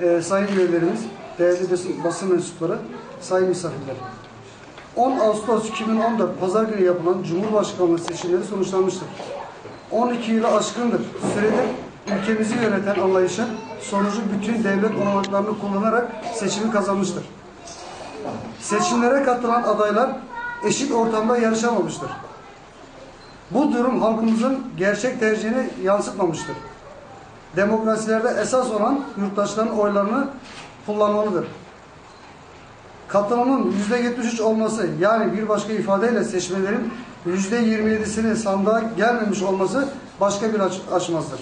e, sayın üyelerimiz, değerli basın, mensupları, sayın misafirler. 10 Ağustos 2014 Pazar günü yapılan Cumhurbaşkanlığı seçimleri sonuçlanmıştır. 12 yılı aşkındır süredir ülkemizi yöneten anlayışın sonucu bütün devlet olanaklarını kullanarak seçimi kazanmıştır. Seçimlere katılan adaylar eşit ortamda yarışamamıştır. Bu durum halkımızın gerçek tercihini yansıtmamıştır. Demokrasilerde esas olan yurttaşların oylarını kullanmalıdır. Katılımın %73 olması yani bir başka ifadeyle seçmelerin %27'sinin sandığa gelmemiş olması başka bir aç açmazdır.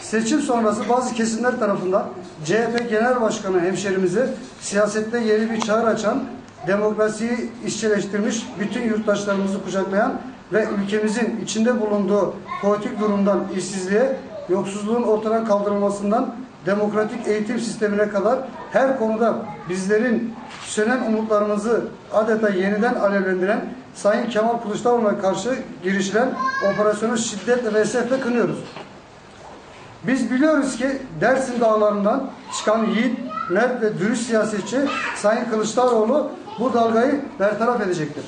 Seçim sonrası bazı kesimler tarafından CHP Genel Başkanı hemşerimizi siyasette yeni bir çağrı açan, demokrasiyi işçileştirmiş, bütün yurttaşlarımızı kucaklayan ve ülkemizin içinde bulunduğu politik durumdan işsizliğe, yoksulluğun ortadan kaldırılmasından demokratik eğitim sistemine kadar her konuda bizlerin sönen umutlarımızı adeta yeniden alevlendiren Sayın Kemal Kılıçdaroğlu'na karşı girişilen operasyonu şiddetle ve esefle kınıyoruz. Biz biliyoruz ki Dersim dağlarından çıkan yiğit, mert ve dürüst siyasetçi Sayın Kılıçdaroğlu bu dalgayı bertaraf edecektir.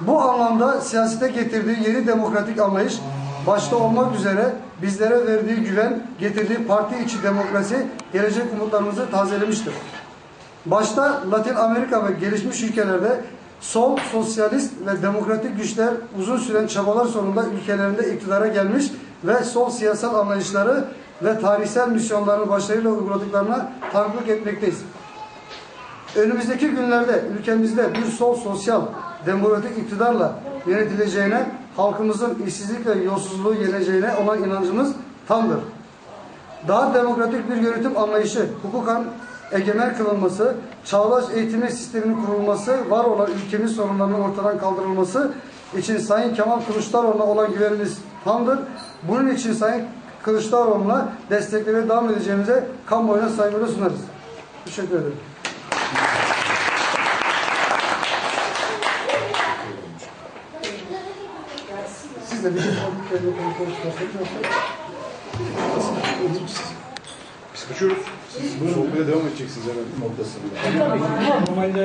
Bu anlamda siyasete getirdiği yeni demokratik anlayış başta olmak üzere bizlere verdiği güven, getirdiği parti içi demokrasi gelecek umutlarımızı tazelemiştir. Başta Latin Amerika ve gelişmiş ülkelerde sol, sosyalist ve demokratik güçler uzun süren çabalar sonunda ülkelerinde iktidara gelmiş ve sol siyasal anlayışları ve tarihsel misyonlarını başarıyla uyguladıklarına tanıklık etmekteyiz. Önümüzdeki günlerde ülkemizde bir sol sosyal demokratik iktidarla yönetileceğine, halkımızın işsizlik ve yolsuzluğu yeneceğine olan inancımız tamdır. Daha demokratik bir yönetim anlayışı, hukukan egemen kılınması, çağdaş eğitim sisteminin kurulması, var olan ülkemiz sorunlarının ortadan kaldırılması için Sayın Kemal Kılıçdaroğlu'na olan güvenimiz tamdır. Bunun için Sayın Kılıçdaroğlu'na desteklemeye devam edeceğimize kamuoyuna saygıyla sunarız. Teşekkür ederim. Siz de bir şey konuşursanız Biz kaçıyoruz. Siz bu sohbete devam edeceksiniz hemen noktasında. Normalde